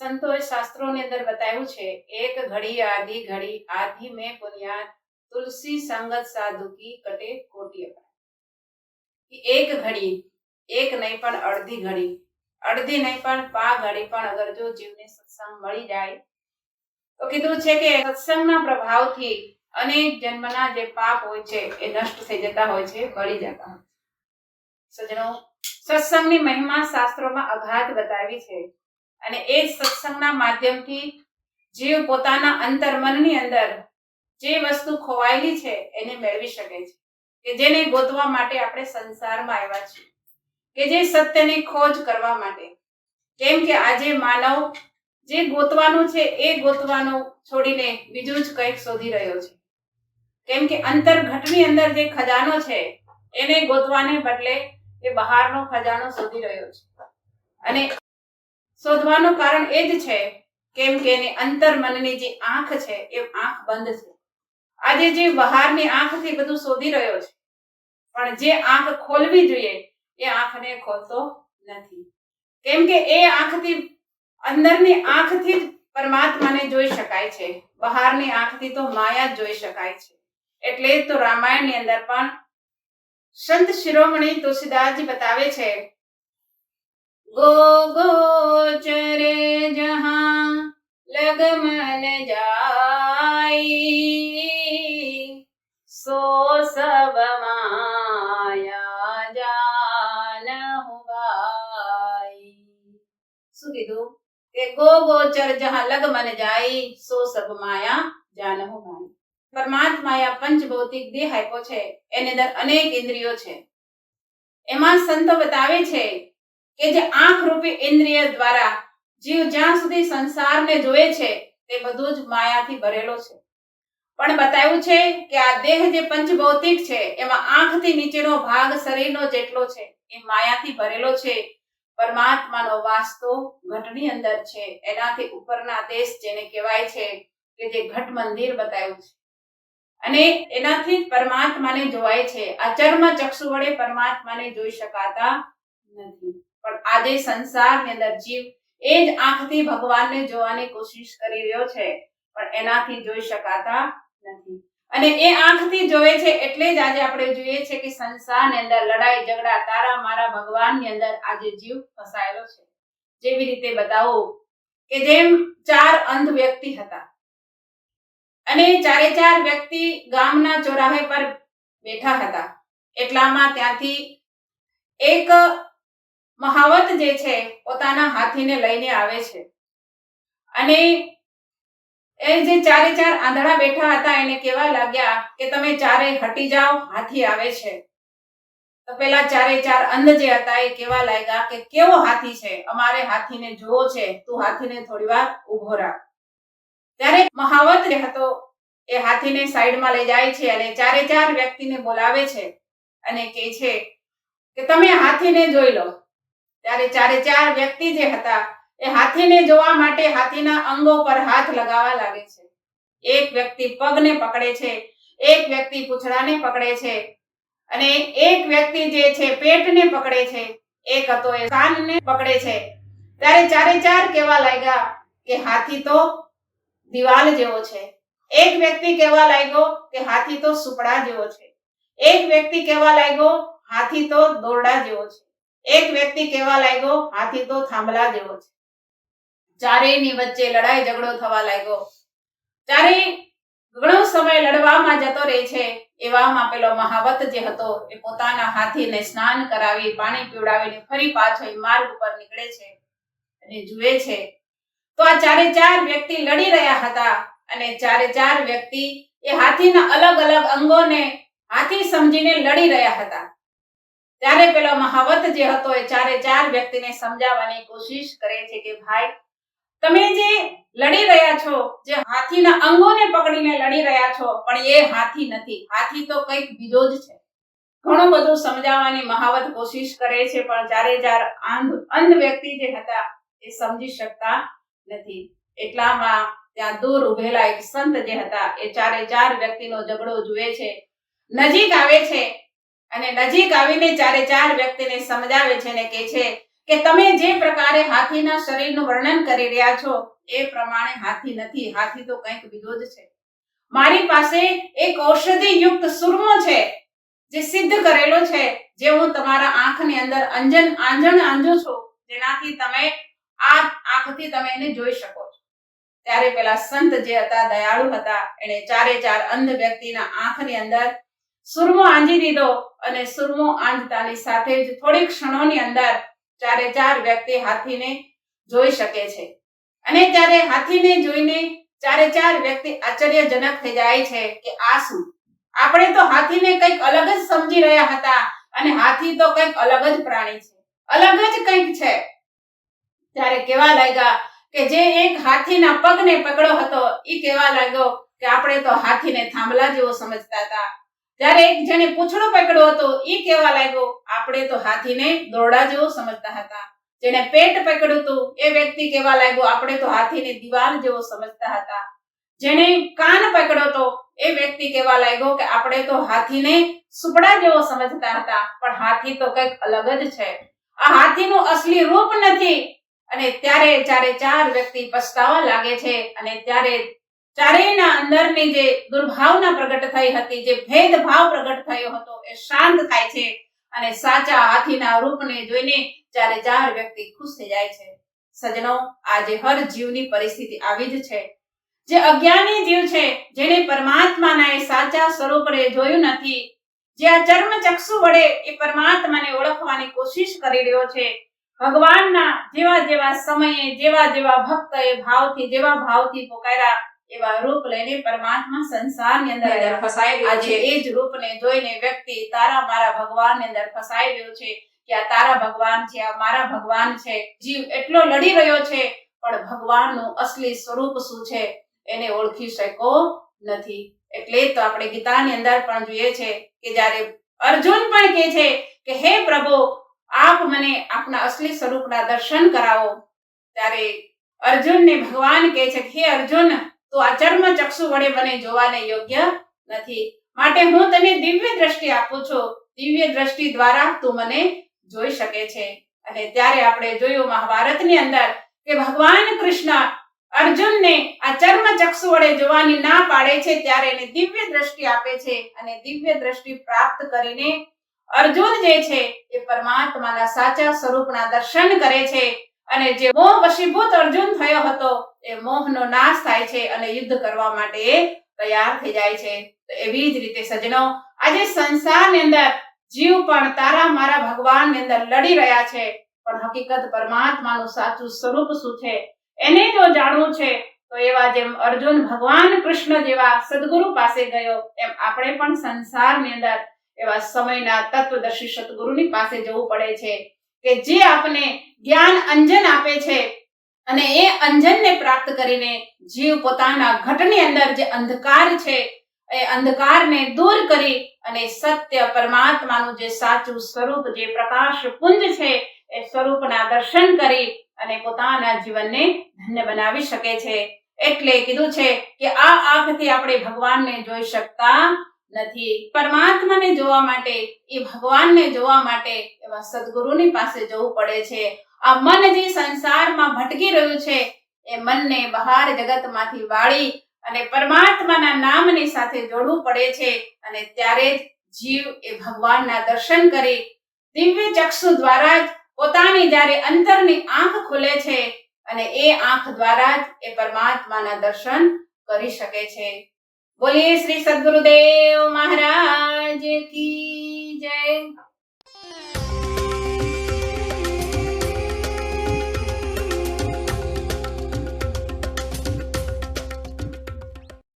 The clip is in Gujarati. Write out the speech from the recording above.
સંતોએ શાસ્ત્રોની અંદર બતાવ્યું છે, એક ઘડી આધી ઘડી આધી મેં પુનિયાદ, તુલસી સંગત સાધુ કી કટે કોટી. એક ઘડી, એક નહીં પણ અડધી ઘડી, અડધી નહીં પણ પા ઘડી પણ અગર જો જીવને સત્સંગ મળી જાય. તો કીધું છે કે સત્સંગના પ્રભાવથી અનેક જન્મના જે પાપ હોય છે, એ નષ્ટ થઈ જતા હોય છે, બળી જતા હોય છે. સજ્જનો, સત્સંગની મહિમા શાસ્ત્રોમાં અઘાત બતાવી છે. અને એ સત્સંગના માધ્યમથી જીવ પોતાના અંતર્મનની અંદર જે વસ્તુ ખોવાયેલી છે, એને મેળવી શકે છે. કે જેને ગોતવા માટે આપણે સંસારમાં આવ્યા છીએ. કે જે સત્યની ખોજ કરવા માટે. કેમ કે આજે માનવ જે ગોતવાનું છે, એ ગોતવાનું છોડીને બીજું જ કંઈક શોધી રહ્યો છે. કેમ કે અંતર્ઘટની અંદર જે ખજાનો છે, એને ગોતવાને બદલે એ બહારનો ખજાનો શોધી રહ્યો છે. અને શોધવાનું કારણ એ જ છે કેમ કે એની અંતર્મનની જે આંખ છે, એ આંખ બંધ છે. આજે જે બહારની આંખથી બધું શોધી રહ્યો છે, પણ જે આંખ ખોલવી જોઈએ, એ આંખને ખોલતો નથી. કેમ કે એ આંખથી, અંદરની આંખથી જ પરમાત્માને જોઈ શકાય છે, બહારની આંખથી તો માયા જ જોઈ શકાય છે. એટલે જ તો રામાયણની અંદર પણ સંત શિરોમણી તુલસીદાસજી બતાવે છે, ગો ગોચરે લગમન જાય. સો સબ માયા જાનહુ શું કીધું? કે ગો ગોચર જહાં લગમન જાય, સો સબ માયા જાનહુ ગાઈ પરમાત્માએ આ પંચભૌતિક દેહ આપ્યો છે. એની અંદર અનેક ઇન્દ્રિયો છે. એમાં સંતો બતાવે છે કે જે આંખ રૂપી ઇન્દ્રિય દ્વારા જીવ જ્યાં સુધી સંસારને જોવે છે, તે બધું જ માયાથી ભરેલો છે. પણ બતાવ્યું છે કે આ દેહ જે પંચભૌતિક છે, એમાં આંખથી નીચેનો ભાગ શરીરનો જેટલો છે, એ માયાથી ભરેલો છે. પરમાત્માનો વાસ તો ઘટની અંદર છે, એનાથી ઉપરના દેશ જેને કહેવાય છે, કે જે ઘટ મંદિર બતાવ્યું છે. અને એનાથી પરમાત્માને જોવાય છે. આ ચર્મ ચક્ષુ વડે પરમાત્માને જોઈ શકાતા નથી. પણ આજે સંસારની અંદર જીવ એ જ આંખથી ભગવાનને જોવાની કોશિશ કરી રહ્યો છે, પણ એનાથી જોઈ શકાતા નથી. અને એ આંખથી જોવે છે એટલે જ આજે આપણે જોઈએ છે કે સંસારની અંદર લડાઈ, ઝઘડા, તારા, મારા, ભગવાનની અંદર આજે જીવ ફસાયેલો છે. જેવી રીતે બતાવો કે જેમ ચાર અંધ વ્યક્તિ હતા. અને ચારે ચાર વ્યક્તિ ગામના ચોરાહે પર બેઠા હતા. એટલામાં ત્યાંથી એક મહાવત જે છે, પોતાના હાથીને લઈને આવે છે. અને એ જે ચારે ચાર આંધળા બેઠા હતા, એને કહેવા લાગ્યા કે તમે ચારે હટી જાઓ, હાથી આવે છે. તો પેલા ચારે ચાર અંધ જે હતા, એ કહેવા લાગ્યા કે કેવો હાથી છે? અમારે હાથીને જોવો છે, તું હાથીને થોડી વાર ઊભો રાખ. ત્યારે મહાવત જે હતો, એ હાથીને સાઈડમાં લઈ જાય છે અને ચારે ચાર વ્યક્તિને બોલાવે છે અને કહે છે કે તમે હાથીને જોઈ લો. ત્યારે ચારે ચાર વ્યક્તિ જે હતા, એ હાથીને જોવા માટે હાથીના અંગો પર હાથ લગાવવા લાગે છે. એક વ્યક્તિ પગને પકડે છે, એક વ્યક્તિ પૂંછડાને પકડે છે અને એક વ્યક્તિ જે છે પેટને પકડે છે, એક હતો એ કાનને પકડે છે. ત્યારે ચારે ચાર કહેવા લાગ્યા કે હાથી તો દિવાલ જેવો છે. એક વ્યક્તિ કહેવા લાગ્યો કે હાથી તો સુપડા જેવો છે. એક વ્યક્તિ કહેવા લાગ્યો, હાથી તો દોરડા જેવો છે. એક વ્યક્તિ કહેવા લાગ્યો, હાથી તો થાંભલા જેવો છે. ચારેયની વચ્ચે લડાઈ ઝઘડો થવા લાગ્યો. ચારે ઘણો સમય લડવામાં જતો રહે છે. એવામાં પેલો મહાવત જે હતો, એ પોતાના હાથીને સ્નાન કરાવી, પાણી પીવડાવીને ફરી પાછો એ માર્ગ ઉપર નીકળે છે અને જુએ છે. તો આ ચારે ચાર વ્યક્તિ લડી રહ્યા હતા અને ચારે ચાર વ્યક્તિ એ હાથીના અલગ અલગ અંગોને હાથી સમજીને લડી રહ્યા હતા. ત્યારે પેલો મહાવત જે હતો એ ચારે ચાર વ્યક્તિને સમજાવવાની કોશિશ કરે છે કે, ભાઈ, તમે જે લડી રહ્યા છો, જે હાથીના અંગોને પકડીને લડી રહ્યા છો, પણ એ હાથી નથી. હાથી તો કંઈક બીજો જ છે. ઘણું બધું સમજાવવાની મહાવત કોશિશ કરે છે, પણ ચારે ચાર અંધ અંધ વ્યક્તિ જે હતા એ સમજી શકતા નથી. એટલામાં ત્યાં દૂર ઉભેલા એક સંત જે હતા એ ચારે ચાર વ્યક્તિનો ઝઘડો જુએ છે. નજીક આવે છે અને નજીક આવીને ચારે ચાર વ્યક્તિને સમજાવે છે ને કે છે કે તમે જે પ્રકારે હાથીના શરીરનું વર્ણન કરી રહ્યા છો, એ પ્રમાણે હાથી નથી. હાથી તો કંઈક બીજો જ છે. મારી પાસે એક ઔષધિ યુક્ત સુરમો છે, જે સિદ્ધ કરેલો છે, જે હું તમારા આંખની અંદર અંજન આંજણ આંજુ છું, જેનાથી તમે આ આંખથી તમે એને જોઈ શકો છો. ત્યારે પેલા સંત જે હતા, દયાળુ હતા, એણે ચારે ચાર અંધ વ્યક્તિના આંખની અંદર સુરમો આંજી દીધો અને સુરમો આંજતાની સાથે જ થોડી ક્ષણોની અંદર ચારે ચાર વ્યક્તિ હાથીને જોઈ શકે છે. અને ત્યારે હાથીને જોઈને ચારે ચાર વ્યક્તિ આશ્ચર્યજનક થઈ જાય છે કે આ શું? આપણે તો હાથીને કંઈક અલગ જ સમજી રહ્યા હતા અને હાથી તો કંઈક અલગ જ પ્રાણી છે. અલગ જ કંઈક છે. ત્યારે કેવા લાગ્યા કે જે એક હાથીના પગને પકડો હતો એ કેવા લાગ્યો કે આપણે તો હાથીને થાંભલા જેવો સમજતા હતા. જ્યારે એક જેને પૂંછડો પકડ્યો હતો એ કહેવા લાગ્યો, આપણે તો હાથીને દોરડા જેવો સમજતા હતા. જેને પેટ પકડ્યું હતું, એ વ્યક્તિ કેવા લાગ્યો, આપણે તો હાથીને દિવાલ જેવો સમજતા હતા. જેને કાન પકડ્યો હતો, એ વ્યક્તિ કહેવા લાગ્યો કે, આપણે તો હાથીને સુપડા જેવો સમજતા હતા, પણ હાથી તો કંઈક અલગ જ છે. આ હાથીનું અસલી રૂપ નથી. અને ત્યારે જ્યારે ચાર વ્યક્તિ પસ્તાવા લાગે છે, અને ત્યારે ચારેયના અંદરની જે દુર્ભાવના પ્રગટ થઈ હતી, જે ભેદભાવ પ્રગટ થયો હતો, એ શાંત થાય છે અને સાચા હાથીના રૂપને જોઈને ચારે ચાર વ્યક્તિ ખુશ થઈ જાય છે. સજનો આજે હર જીવની પરિસ્થિતિ આવી જ છે. જે અજ્ઞાની જીવ છે જેને પરમાત્માના એ સાચા સ્વરૂપને જોયું નથી, જે આ ચર્મ ચક્ષુ વડે એ પરમાત્માને ઓળખવાની કોશિશ કરી રહ્યો છે, ભગવાનના જેવા જેવા સમયે, જેવા જેવા ભક્તએ ભાવથી, જેવા ભાવથી પોકાર્યા એવા રૂપ લઈને પરમાત્મા સંસારની અંદર ફસાઈ ગયો છે. એ જ રૂપને જોઈને વ્યક્તિ તારા મારા ભગવાનની અંદર ફસાઈ ગયો છે કે આ તારા ભગવાન છે આ મારા ભગવાન છે. જીવ એટલો લડી રહ્યો છે પણ ભગવાનનું અસલી સ્વરૂપ શું છે એને ઓળખી શકો નથી. એટલે તો આપણે ગીતાની અંદર પણ જોઈએ છે કે જ્યારે અર્જુન પણ કહે છે કે હે પ્રભુ આપ મને આપના અસલી સ્વરૂપના દર્શન કરાવો. ત્યારે અર્જુનને ભગવાન કહે છે કે હે અર્જુન તું આ ચક્ષુ વડે મને જોવાને યોગ્ય નથી. માટે હું તને દિવ્ય દ્રષ્ટિ આપું છું. દિવ્ય દ્રષ્ટિ દ્વારા તું મને જોઈ શકે છે. અને ત્યારે આપણે જોયું મહાભારતની અંદર કે ભગવાન કૃષ્ણ અર્જુનને આ ચર્મ ચક્ષુ વડે જોવાની ના પાડે છે, ત્યારે એને દિવ્ય દ્રષ્ટિ આપે છે. અને દિવ્ય દ્રષ્ટિ પ્રાપ્ત કરીને અર્જુન જે છે, એ પરમાત્માના સાચા સ્વરૂપના દર્શન કરે છે. અને જે મોહ વશીભૂત અર્જુન થયો હતો એ મોહનો નાશ થાય છે અને યુદ્ધ કરવા માટે તૈયાર થઈ જાય છે. તો એવી જ રીતે સજનો આજે સંસારની અંદર જીવ પણ તારા મારા ભગવાનની અંદર લડી રહ્યા છે. પણ હકીકત પરમાત્માનું સાચું સ્વરૂપ શું છે? એને જો જાણવું છે. તો એવા જેમ અર્જુન ભગવાન કૃષ્ણ જેવા સદગુરુ પાસે ગયો, એમ આપણે પણ સંસારની અંદર એવા સમયના તત્વદર્શી સદગુરુની પાસે જવું પડે છે કે જે આપને જ્ઞાન અંજન આપે છે. અને એ અંજનને પ્રાપ્ત કરીને જીવ પોતાના ઘટની અંદર જે અંધકાર છે, એ અંધકારને દૂર કરી અને સત્ય પરમાત્માનું જે સાચું સ્વરૂપ, જે પ્રકાશ પુંજ છે, એ સ્વરૂપના દર્શન કરી અને પોતાના જીવનને ધન્ય બનાવી શકે છે. એટલે કીધું છે કે આ આંખથી આપણે ભગવાનને જોઈ શકતા નથી. પરમાત્માને જોવા માટે, એ ભગવાનને જોવા માટે એવા સદગુરુની પાસે જવું પડે છે. આ મન જે સંસારમાં ભટકી રહ્યું છે, એ મનને બહાર જગતમાંથી વાળી અને પરમાત્માના નામની સાથે જોડવું પડે છે અને ત્યારે જ જીવ એ ભગવાનના દર્શન કરી દિવ્ય ચક્ષુ દ્વારા જ પોતાની જ્યારે અંતરની આંખ ખુલે છે અને એ આંખ દ્વારા જ એ પરમાત્માના દર્શન કરી શકે છે. બોલીએ શ્રી સદગુરુદેવ મહારાજ કી જય.